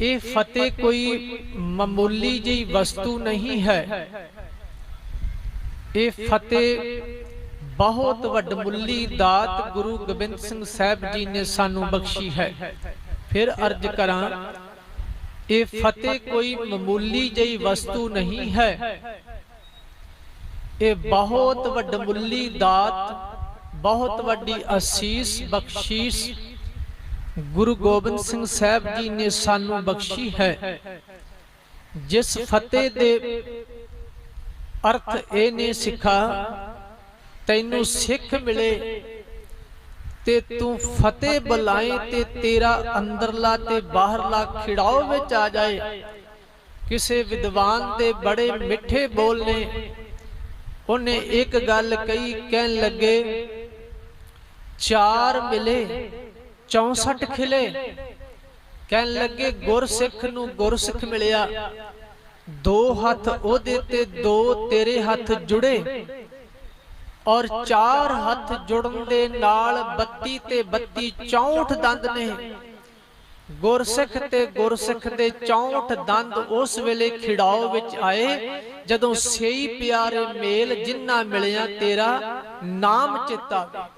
ਇਹ ਫਤਿਹ ਕੋਈ ਮਾਮੂਲੀ ਜਿਹੀ ਵਸਤੂ ਨਹੀਂ ਹੈ। ਇਹ ਫਤਿਹ ਬਹੁਤ ਵੱਡਮੁੱਲੀ ਦਾਤ ਗੁਰੂ ਗੋਬਿੰਦ ਸਿੰਘ ਸਾਹਿਬ ਜੀ ਨੇ ਸਾਨੂੰ ਬਖਸ਼ੀ ਹੈ। ਫਿਰ ਅਰਜ ਕਰਾਂ, ਇਹ ਫਤਿਹ ਕੋਈ ਮਾਮੂਲੀ ਜਿਹੀ ਵਸਤੂ ਨਹੀਂ ਹੈ। ਇਹ ਬਹੁਤ ਵੱਡਮੁੱਲੀ ਦਾਤ, ਬਹੁਤ ਵੱਡੀ ਅਸੀਸ ਬਖਸ਼ੀਸ਼ ਗੁਰੂ ਗੋਬਿੰਦ ਸਿੰਘ ਸਾਹਿਬ ਜੀ ਨੇ ਸਾਨੂੰ ਬਖਸ਼ੀ ਹੈ। ਜਿਸ ਫਤਿਹ ਦੇ ਅਰਥ ਇਹ ਨੇ ਸਿੱਖਾ, ਤੈਨੂੰ ਸਿੱਖ ਮਿਲੇ ਤੇ ਤੂੰ ਫਤਿਹ ਬੁਲਾਏ ਤੇ ਤੇਰਾ ਅੰਦਰਲਾ ਤੇ ਬਾਹਰਲਾ ਖਿੜਾਓ ਵਿੱਚ ਆ ਜਾਏ। ਕਿਸੇ ਵਿਦਵਾਨ ਦੇ ਬੜੇ ਮਿੱਠੇ ਬੋਲ ਨੇ, ਉਹਨੇ ਇੱਕ ਗੱਲ ਕਹੀ, ਕਹਿਣ ਲੱਗੇ, ਚਾਰ ਮਿਲੇ 64 ਖਿਲੇ। ਕਹਿਣ ਲੱਗੇ ਗੁਰਸਿੱਖ ਨੂੰ ਗੁਰਸਿੱਖ ਮਿਲਿਆ। ਦੋ ਹੱਥ ਉਹਦੇ ਤੇ ਦੋ ਤੇਰੇ ਹੱਥ ਜੁੜੇ। ਔਰ ਚਾਰ ਹੱਥ ਜੁੜਨ ਦੇ ਨਾਲ 32 ਤੇ 32 64 ਦੰਦ ਨੇ। ਗੁਰਸਿੱਖ ਤੇ ਗੁਰਸਿੱਖ ਦੇ 64 ਦੰਦ ਉਸ ਵੇਲੇ ਖਿੜਾਓ ਵਿੱਚ ਆਏ ਜਦੋਂ ਸਹੀ ਪਿਆਰੇ ਮੇਲ ਜਿੰਨਾ ਮਿਲਿਆ ਤੇਰਾ ਨਾਮ ਚਿੱਤਾ।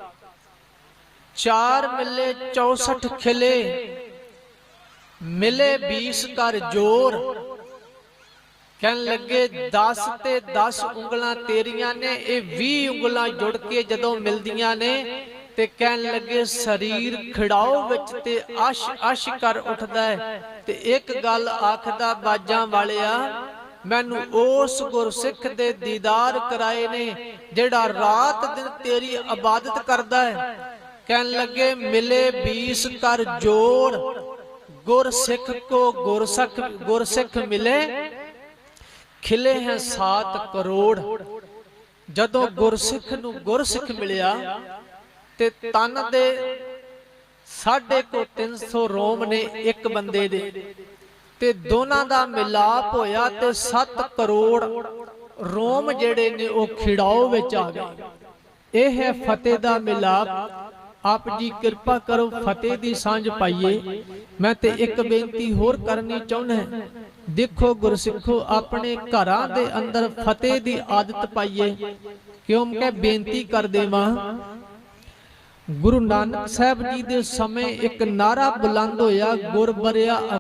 ਚਾਰ ਮਿਲੇ 64 ਖਿਲੇ। ਮਿਲੇ 20 ਕਰ ਜੋਰ। ਕਹਿਣ ਲੱਗੇ 10 ਤੇ 10 ਉਂਗਲਾਂ ਤੇਰੀਆਂ ਨੇ, ਇਹ 20 ਉਂਗਲਾਂ ਜੁੜ ਕੇ ਜਦੋਂ ਮਿਲਦੀਆਂ ਨੇ। ਤੇ ਕਹਿਣ ਲੱਗੇ, ਸਰੀਰ ਖਿੜਾਓ ਵਿੱਚ ਤੇ ਅਸ਼ ਅਸ਼ ਕਰ ਉੱਠਦਾ ਹੈ। ਤੇ ਇੱਕ ਗੱਲ ਆਖਦਾ ਬਾਜਾਂ ਵਾਲਿਆ, ਮੈਨੂੰ ਉਸ ਗੁਰਸਿੱਖ ਦੇ ਦੀਦਾਰ ਕਰਾਏ ਨੇ, ਜਿਹੜਾ ਰਾਤ ਦਿਨ ਤੇਰੀ ਇਬਾਦਤ ਕਰਦਾ ਹੈ। ਕਹਿਣ ਲੱਗੇ, ਮਿਲੇ ਬੀਸ ਕਰ ਜੋੜ ਗੁਰਸਿੱਖ ਕੋ ਗੁਰਸਖ ਗੁਰਸਿੱਖ ਮਿਲੇ, ਖਿਲੇ ਹੈ 7 ਕਰੋੜ। ਜਦੋਂ ਗੁਰਸਿੱਖ ਨੂੰ ਗੁਰਸਿੱਖ ਮਿਲਿਆ, ਤੇ ਤਨ ਦੇ ਸਾਢੇ ਕੋ 300 ਰੋਮ ਨੇ ਇੱਕ ਬੰਦੇ ਦੇ। ਤੇ ਦੋਨਾਂ ਦਾ ਮਿਲਾਪ ਹੋਇਆ ਤੇ 7 ਕਰੋੜ ਰੋਮ ਜਿਹੜੇ ਨੇ ਉਹ ਖਿੜਾਓ ਵਿੱਚ ਆ ਗਏ। ਇਹ ਹੈ ਫਤਿਹ ਦਾ ਮਿਲਾਪ। ਆਪ ਜੀ ਕਿਰਪਾ ਕਰੋ, ਫਤਿਹ ਦੀ ਸਾਂਝ ਪਾਈਏ। ਮੈਂ ਤੇ ਇੱਕ ਬੇਨਤੀ ਹੋਰ ਕਰਨੀ ਚਾਹੁੰਦਾ ਦੇਖੋ ਗੁਰਸਿੱਖੋ, ਆਪਣੇ ਘਰਾਂ ਦੇ ਅੰਦਰ ਫਤਿਹ ਦੀ ਆਦਤ ਪਾਈਏ। ਕਿਉਂ? ਕਿ ਬੇਨਤੀ ਕਰਦੇ ਮਾਂ ਗੁਰੂ ਨਾਨਕ ਸਾਹਿਬ ਜੀ ਦੇ ਸਮੇਂ ਇੱਕ ਨਾਰਾ ਬੁਲੰਦ ਹੋਇਆ, ਗੁਰਬਰਿਆ